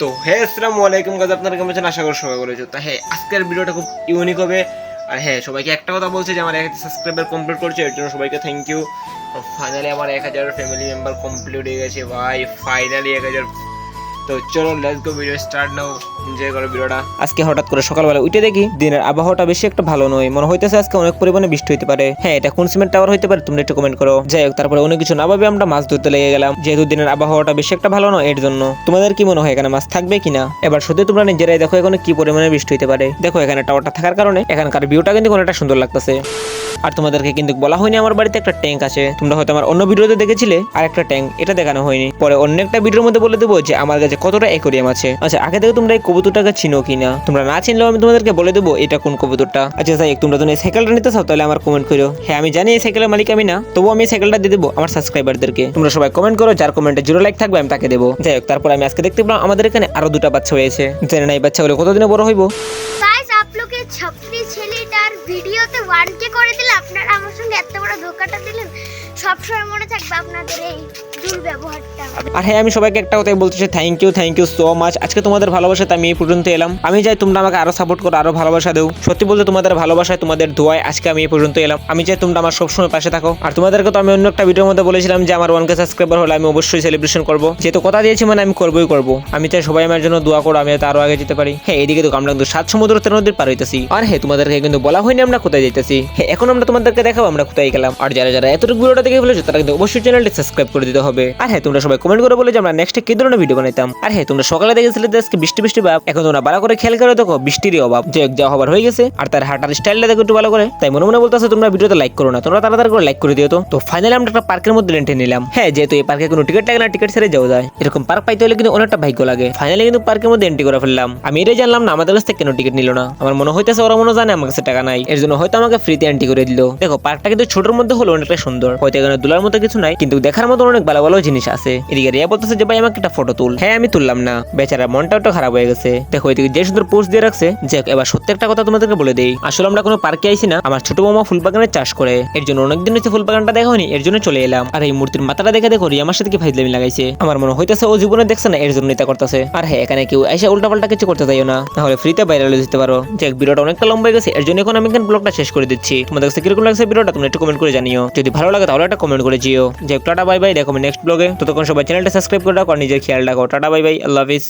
তো হ্যাঁ আসসালামু আলাইকুম গাজ আপনারা কেমন আছেন? আশা করি সবাই তো তা হ্যাঁ আজকের ভিডিওটা খুব ইউনিক হবে। আর হ্যাঁ সবাইকে একটা কথা বলছে যে আমার এক হাজার সাবস্ক্রাইবার কমপ্লিট করছে, এর জন্য সবাইকে থ্যাংক ইউ ফাইনালি আমার এক হাজার ফ্যামিলি মেম্বার কমপ্লিট হয়ে গেছে, ভাই ফাইনালি এক হাজার তো চলো let's go video start now enjoy করো ভিডিওটা। আজকে হঠাৎ করে সকালবেলা উঠে দেখি দিনের আবহাওয়াটা বেশি একটা ভালো নয়। মনে হইতেছে আজকে অনেক পরিমাণে বৃষ্টি হতে পারে। হ্যাঁ এটা কোন সিমেন্ট টাওয়ার হইতে পারে তোমরা একটু কমেন্ট করো। যাই হোক, তারপরে অনেক কিছু না ভাবে আমরা মাছ ধরতে লেগে গেলাম। যেহেতু দিনের আবহাওয়াটা বেশি একটা ভালো নয়, এর জন্য। তোমাদের কি মনে হয় এখানে মাছ থাকবে কিনা? এবার সত্যি তোমরা নিজেরাই দেখো এখানে কি পরিমাণে বৃষ্টি হতে পারে। দেখো, এখানে টাওয়ারটা থাকার কারণে এখানকার ভিউটা কিন্তু অনেকটা সুন্দর লাগতেছে। আর তোমাদেরকে কিন্তু বলা হয়নি আমার বাড়িতে একটা ট্যাঙ্ক আছে। তোমরা হয়তো আমার অন্য ভিডিওতে দেখেছিলে আর একটা ট্যাঙ্ক এটা দেখানো হয়নি। পরে অন্য একটা ভিডিওর মধ্যে বলে দেবো যে, আমার কাছে যে কতটা অ্যাকোরিয়াম আছে। আচ্ছা আগে থেকে তোমরা এই কবুতরটাকে চিনো কিনা? তোমরা না চিনলেও আমি তোমাদেরকে বলে দেবো এটা কোন কবুতরটা। আচ্ছা তাই তোমরা যদি এই সাইকেলটা নিতে চাও, তাহলে আমার কমেন্ট করো। হ্যাঁ আমি জানি এই সাইকেলের মালিক আমি না, তবুও আমি সাইকেলটা দিয়ে দেবো আমার সাবস্ক্রাইবারদেরকে তোমরা সবাই কমেন্ট করো, যার কমেন্টে জিরো লাইক থাকবে, আমি তাকে দেবো। যাই হোক, তারপর আমি আজকে দেখতে পেলাম আমাদের এখানে আরও দুটা বাচ্চা হয়েছে। জানি না এই হলে কতদিনে বড় হইব। আপলোকে ছেলেটার ভিডিওতে ওয়ান কে করে দিলে আপনারা আমার সঙ্গে এত বড় ধোকাটা দিলেন? সবসময় মনে থাকবে আপনাদের এই দুর্ব্যবহারটা। আর হ্যাঁ আমি সবাইকে একটা কথাই বলতে চাই thank you thank you so much আজকে তোমাদের ভালোবাসাতে আমি এই পর্যন্ত এলাম। আমি চাই তোমরা আমাকে আরও সাপোর্ট করো, আরও ভালোবাসা দেও। সত্যি বলতে তোমাদের ভালোবাসায়, তোমাদের দোয়ায় আজকে আমি এই পর্যন্ত এলাম। আমি চাই তোমরা আমার সবসময় পাশে থাকো। আর তোমাদেরকে তো আমি অন্য একটা ভিডিওর মধ্যে বলেছিলাম যে আমার ওয়ান কে সাবস্ক্রাইবার হলে আমি অবশ্যই সেলিব্রেশন করব। যেহেতু কথা দিয়েছি মানে আমি করবোই করব। আমি চাই সবাই আমার জন্য দোয়া করো আমি যাতে আরও আগে যেতে পারি। হ্যাঁ এদিকে তো আমরা কিন্তু সাত সমুদ্র তেরো নদীর পার হইতেছি। আর হ্যাঁ তোমাদেরকে কিন্তু বলা হয়নি আমরা কোথায় যেতেছি। হ্যাঁ এখন আমরা তোমাদেরকে দেখাবো আমরা কোথায় গেলাম। আর যারা যারা এতটুকু ভিডিওটা দেখে ফেলেছো তারা কিন্তু অবশ্যই চ্যানেলটি সাবস্ক্রাইব করে দিতে হবে। আর হ্যাঁ তোমরা সবাই কমেন্ট করে বলে যে আমরা নেক্সট কি ধরনের ভিডিও বানাইতাম? আর হ্যাঁ তোমরা সকালে দেখেছিলে আজকে বৃষ্টি বৃষ্টি ভাব। এখন তোমরা ভালো করে খেয়াল করে দেখো, বৃষ্টিরই অভাব। যে যা হবার হয়ে গেছে, আর তার হাঁটার স্টাইলটা দেখো একটু ভালো করে। তাই মনে মনে বলতেছে, তোমরা ভিডিওতে লাইক করো না। তোমরা তাড়াতাড়ি করে লাইক করে দিও তো। তো ফাইনালি আমরা একটা পার্কের মধ্যে লেন্টে নিলাম। হ্যাঁ যেহেতু এই পার্কে কোনো টিকিট লাগে না টিকিট ছেড়ে যাওয়া যায়। এরকম পার্ক পাইতে হলে কিন্তু অনেকটা ভাগ্য লাগে। ফাইনালি কিন্তু পার্কের মধ্যে এন্ট্রি করে ফেললাম। আমি এটাই জানলাম না, আমাদের কাছ থেকে কেন টিকিট নিল না? আমার মনে হইতেছে ওরা মনে জানে আমার কাছে টাকা নাই। এর জন্য হয়তো আমাকে ফ্রিতে এন্ট্রি করে দিল। দেখো পার্কটা কিন্তু ছোটোর মধ্যে হলো অনেকটা সুন্দর। হয়তো এখানে দুলার মতো কিছু নাই, কিন্তু দেখার মতো অনেক ভালো ভালো জিনিস আছে। এদিকে রিয়া বলতেছে যে, ভাই, আমাকে একটা ফটো তুল। হ্যাঁ আমি তুললাম না। বেচারা মনটাও একটু খারাপ হয়ে গেছে। দেখো, এদিকে যে সুন্দর পোস্ট দিয়ে রাখছে, যে, এবার সত্যি একটা কথা তোমাদেরকে বলে দেই। আসলে আমরা কোনো পার্কে আইছি না। আমার ছোট মামা ফুল বাগানের চাষ করে। এর জন্য অনেকদিন হচ্ছে ফুল বাগানটা দেখা হয়নি। এর জন্য চলে এলাম। আর এই মূর্তির মাথাটা দেখে দেখো, রিয়া আমার সাথে কি ফাইজলামি লাগাইছে? আমার মনে হইতেছে ও জীবনে দেখছে না, এর জন্য এটা করতেছে। আর হ্যাঁ এখানে কেউ এসে উল্টা পাল্টা কিছু করতে যাইও না। তাহলে ফ্রিতে বাইরে দিতে পারো। যে ভিডিওটা অনেকটা লম্বা হয়ে গেছে, এর জন্য এখন আমি এখানে ব্লগটা শেষ করে দিচ্ছি। তোমাদের কাছে কীরকম লাগছে ভিডিওটা, তোমরা একটু কমেন্ট করে জানিও। যদি ভালো লাগে তাহলে একটা কমেন্ট করে জিও যে টাটা বাই বাই দেখো নেক্সট ব্লগে ততক্ষণ সবাই চ্যানেলটা সাবস্ক্রাইব করে রাখো নিজের খেয়াল রাখো। টাটা বাই বাই আল্লাহ হাফিজ।